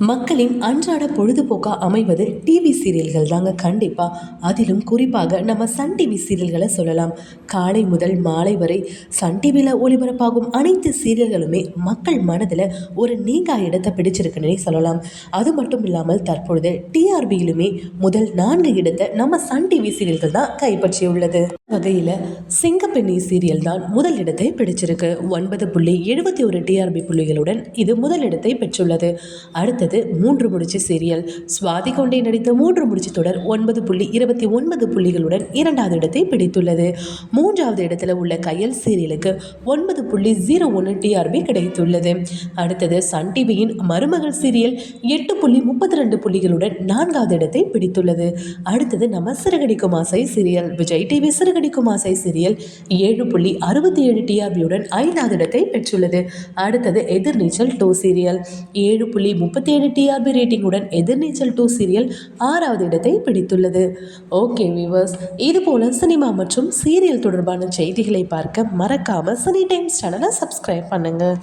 மக்களின் அன்றாட பொழுதுபோக்காக அமைவது டிவி சீரியல்கள் தாங்க. கண்டிப்பாக அதிலும் குறிப்பாக நம்ம சன் டிவி சீரியல்களை சொல்லலாம். காலை முதல் மாலை வரை சன் டிவியில் ஒளிபரப்பாகும் அனைத்து சீரியல்களுமே மக்கள் மனதில் ஒரு நீங்கா இடத்தை பிடிச்சிருக்குன்னே சொல்லலாம். அது மட்டும் இல்லாமல் தற்பொழுது டிஆர்பியிலுமே முதல் நான்கு இடத்தை நம்ம சன் டிவி சீரியல்கள் தான் கைப்பற்றியுள்ளது. வகையில் சிங்கப்பெண்ணி சீரியல் தான் முதல் இடத்தை பிடிச்சிருக்கு. ஒன்பது புள்ளி எழுபத்தி ஒரு டிஆர்பி புள்ளிகளுடன் இது முதல் இடத்தை பெற்றுள்ளது. அடுத்தது மூன்று முடிச்சு சீரியல். சுவாதி கொண்டே நடித்த மூன்று முடிச்சு தொடர் ஒன்பது புள்ளி இருபத்தி ஒன்பது புள்ளிகளுடன் இரண்டாவது இடத்தை பிடித்துள்ளது. மூன்றாவது இடத்துல உள்ள கையல் சீரியலுக்கு ஒன்பது புள்ளி ஜீரோ ஒன்று டிஆர்பி கிடைத்துள்ளது. அடுத்தது சன் டிவியின் மருமகள் சீரியல் எட்டு புள்ளி முப்பத்தி ரெண்டு புள்ளிகளுடன் நான்காவது இடத்தை பிடித்துள்ளது. அடுத்தது நம்ம சிறுகடிக்கும் ஆசை சீரியல். விஜய் டிவி சிறுகடிக்கும் ஆசை சீரியல் ஏழு புள்ளி அறுபத்தி ஏழு டிஆர்பியுடன் ஐந்தாவது இடத்தை பெற்றுள்ளது. அடுத்தது எதிர்நீச்சல் டூ சீரியல் ஏழு புள்ளி முப்பத்தி ஏழு டிஆர்பி ரேட்டிங்குடன் எதிர்நீச்சல் டூ சீரியல் ஆறாவது இடத்தை பிடித்துள்ளது. ஓகே வியூவர்ஸ் இது போல சினிமா மற்றும் சீரியல் தொடர்பான செய்திகளை பார்க்க மறக்காம சனி டைம்ஸ் சேனலை சப்ஸ்கிரைப் பண்ணுங்கள்